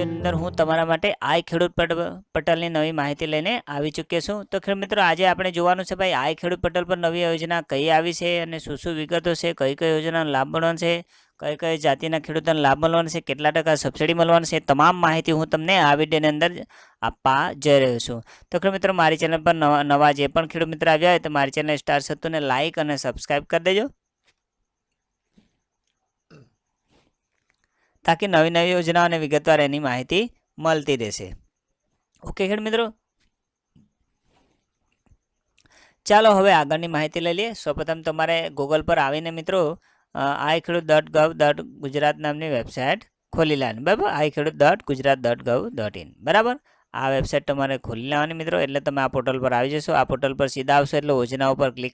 અંદર હું તમારા માટે આઈ ખેડૂત પટલની નવી માહિતી લઈને આવી ચૂક્યો છું. તો ખેડૂત મિત્રો, આજે આપણે જોવાનું છે ભાઈ, આઈ ખેડૂત પટલ પર નવી યોજના કઈ આવી છે અને શું શું વિગતો છે, કઈ કઈ યોજનાનો લાભ મળવાનો છે, કઈ કઈ જાતિના ખેડૂતોને લાભ મળવાનો છે, કેટલા ટકા સબસિડી મળવાની છે તમામ માહિતી હું તમને આ વિડીયોની અંદર આપવા જઈ રહ્યો છું. તો ખેડૂત મિત્રો, મારી ચેનલ પર નવા જે પણ ખેડૂત મિત્રો આવ્યા હોય તો મારી ચેનલ સ્ટાર સત્તુને લાઇક અને સબસ્ક્રાઇબ કરી દેજો. તાકી નવી નવી યોજનાઓ અને વિગતવાર એની માહિતી મળતી રહેશે. ઓકે ખેડ મિત્રો. ચાલો હવે આગળની માહિતી લઈ લઈએ. સૌપ્રથમ તમારે ગૂગલ પર આવીને મિત્રો આઈ Khedut dot gov dot Gujarat નામની વેબસાઇટ ખોલી લેવાની. બરાબર? I Khedut dot Gujarat dot gov dot in બરાબર? આ વેબસાઇટ તમારે ખોલી લેવાની મિત્રો, એટલે તમે આ પોર્ટલ પર આવી જશો. આ પોર્ટલ પર સીધા આવશો એટલે યોજના ઉપર ક્લિક